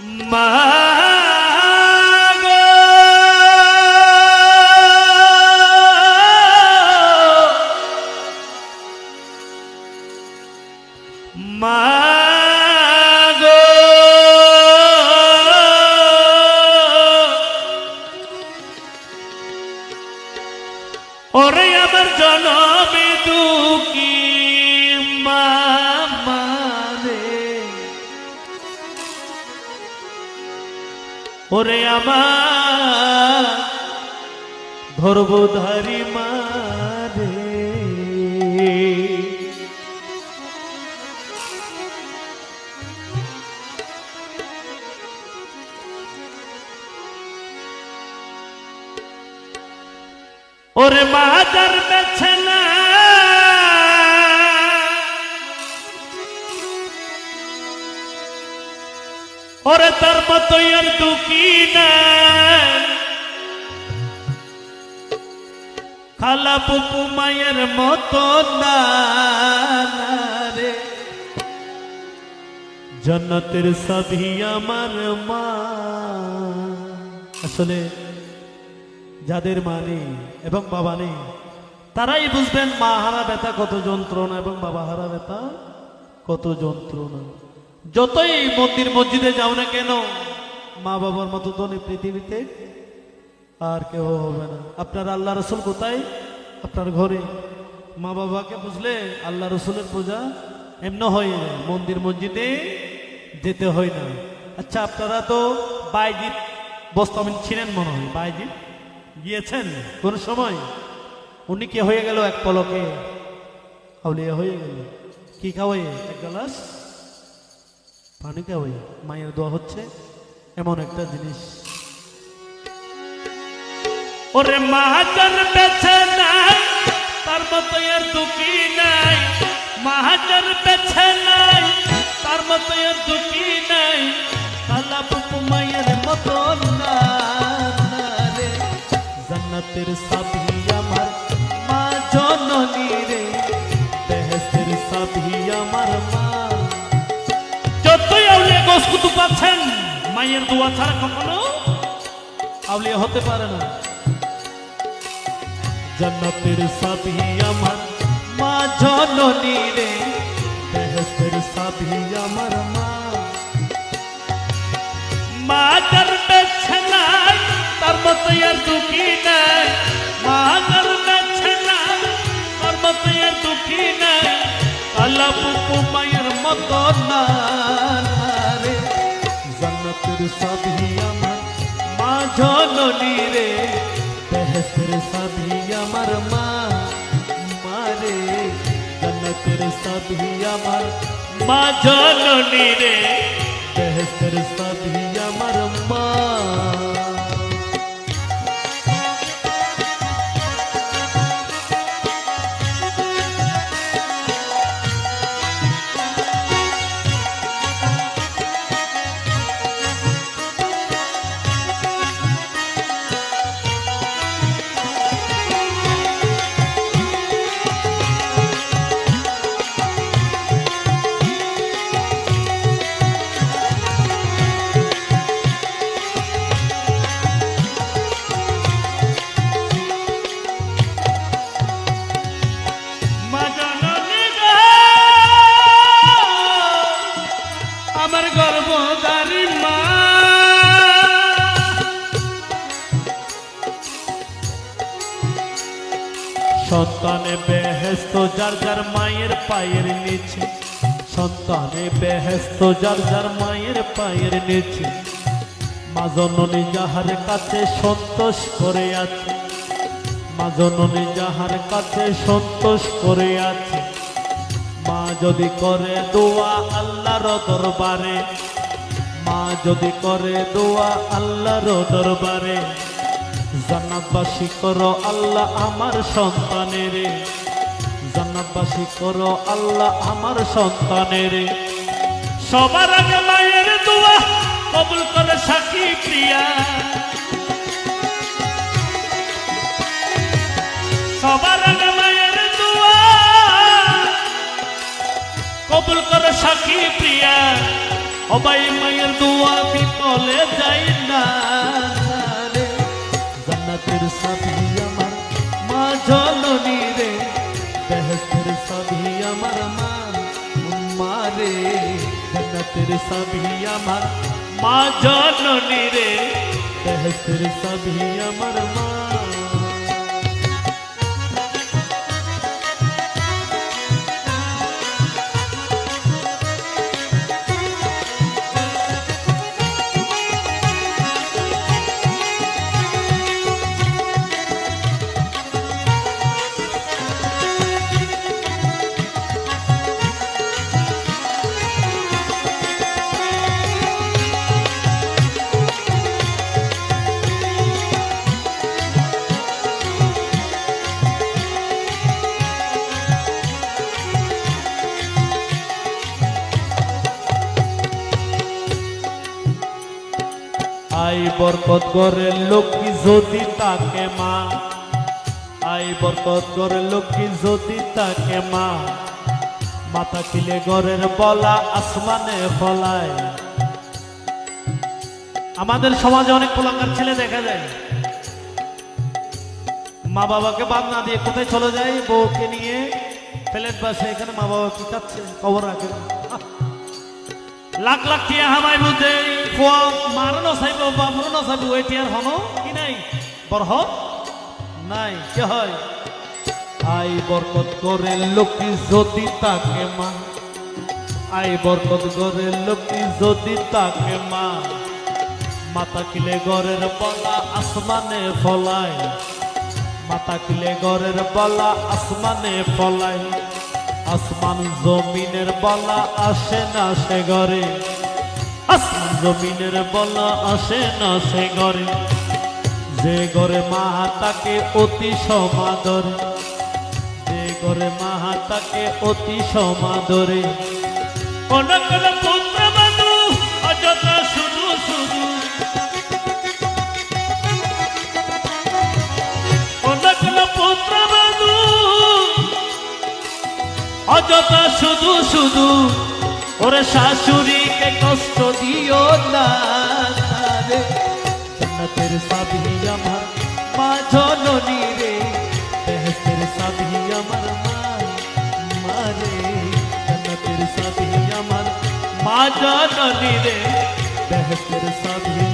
মা ওরে আমার জনমে দুঃখী। ওরে আমার ধর্বধারী মারে। ওরে মাদার বেছে ওরে তার মতো আর দুঃখী না। খালা পুপু মায়ের মতো না রে। জন্নতের সবই আমার মা। আসলে যাদের মা নেই এবং বাবা নেই, তারাই বুঝবেন মা হারা ব্যথা কত যন্ত্রণা এবং বাবা হারা ব্যথা কত যন্ত্রণা। যতই মন্দির মসজিদে যাও না কেন, মা বাবার মতো নেই পৃথিবীতে আর কেউ হবে না। আপনার আল্লাহ রসুল কোথায়? আপনার ঘরে। মা বাবাকে বুঝলে আল্লাহ রসুলের পূজা এমনি হয়ে মন্দির মসজিদে যেতে হয় না। আচ্ছা আপনারা তো বাইজিৎ বস্তামিন ছিলেন মনে হয়। বাইজিৎ গিয়েছেন কোন সময়? উনি কে হয়ে গেল এক পলকে? হয়ে গেল। কি খাওয়াই এক গ্লাস? পানি খাওয়াই মায়ের দোয়া হচ্ছে এমন একটা জিনিস। ওরে মাহাজার বেছে নাই, তার মতো এর দুঃখী নাই। মাহাজার বেছে নাই, তার মতো এর দুঃখী নাই। কালা পুপু মায়ের মতো না রে। জান্নাতের সাবি পাচ্ছেন মায়ের দোয়া ছাড়া কখনো আউলিয়া হতে পারে না। জন্নতের সাবি আমার, মা জননী রে। বেহেস্তের সাবি আমার মা। মা যার বেছে নাই, তার মতো আর দুঃখী নাই। মা যার বেছে নাই, তার মতো আর দুঃখী নাই। আল্লাহ পুপু মায়ের মতো না সাবি আমার মা জননী রে। সন্তানে বেহেস্ত যার যার মায়ের পায়ের নিচে। সন্তানে বেহেস্ত যার যার মায়ের পায়ের নিচে। মা জননী যাহার কাছে সন্তোষ করে আছে। মা জননী যাহার কাছে সন্তোষ করে আছে। মা যদি করে দোয়া আল্লাহর দরবারে। মা যদি করে দোয়া আল্লাহর দরবারে। জান্নাতবাসী করো আল্লাহ আমার সন্তানের। জান্নাতবাসী করো আল্লাহ আমার সন্তানের। সবার আগে মায়ের দোয়া কবুল করে সাক্ষী প্রিয়া। সবার আগে মায়ের দোয়া কবুল করে সাক্ষী প্রিয়া। অবাই মায়ের দোয়া তোমারে জগতের হ্যাঁ সবই আমার মা জননী রে। হ্যাঁ জগতের সবই আমার মা আই বরকত করে লক্ষ্মী যদি তাকে মা। আই বরকত করে লক্ষ্মী যদি তাকে মা। মাথা কিলে ঘরের বলা, আসমানে ফলায়। আমাদের সমাজে অনেক পোলাকার ছেলে দেখা যায়। মা বাবাকে বাদ না দিয়ে কোথায় চলে যায়? বউকে নিয়ে প্লেট বাসে, এখানে মা বাবা কি খাচ্ছে? খবর রাখে লাখ লাখ টিয়া হামাই বুঝে। খোয়া মারনো চাইব বাবুরনো চাইব ওই টিয়ার হনো? কি নাই? বরহ নাই কে হয়? আই বরকত করে লক্ষ্মী যদি তাকে মা। আই বরকত করে লক্ষ্মী যদি তাকে মা। মাতা কিলে ঘরের বলা আসমানে ফলায় মাতা কিলে ঘরের বলা আসমানে ফলায় আসমান জমিনের বলা আসে না সে ঘরে। আসমান জমিনের বলা আসে না সে ঘরে। যে ঘরে মা তাকে অতি সমাদরে। যে ঘরে মা তাকে অতি সমাদরে। অযথা শুধু শুধু। ওরে শাশুড়িকে কষ্ট দিও না রে। জান্নাতের সাবি আমার মা, জননী রে। বেহেস্তের সাবি আমার মা রে। জান্নাতের সাবি আমার মা, জননী রে। বেহেস্তের সাবি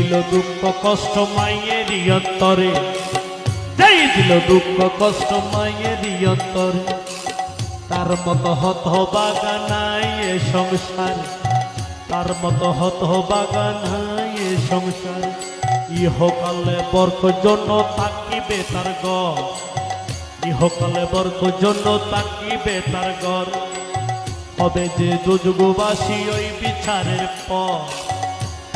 দিল দুঃখ কষ্ট মাইয়েরই অন্তরে। যেই দিল দুঃখ কষ্ট মাইয়েরই অন্তরে। তার মতো হত বাগা নাই এ সংসার। তার মতো হত বাগা নাই এ সংসার। ইহকালে বর্ষ জন্য তাকিবে তার গর ইহকালে বর্ষ জন্য তাকিবে তার গর হবে যে যুগবাসী ওই বিচারের পর।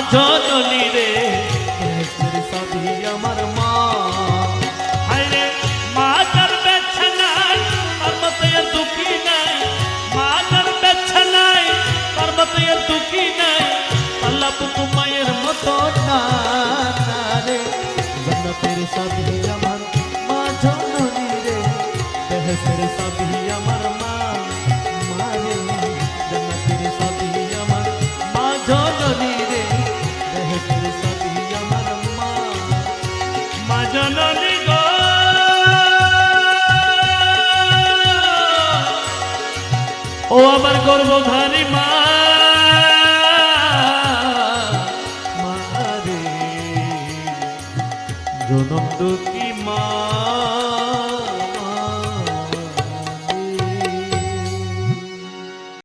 জননী রে। ও আমার গর্বধারী মা।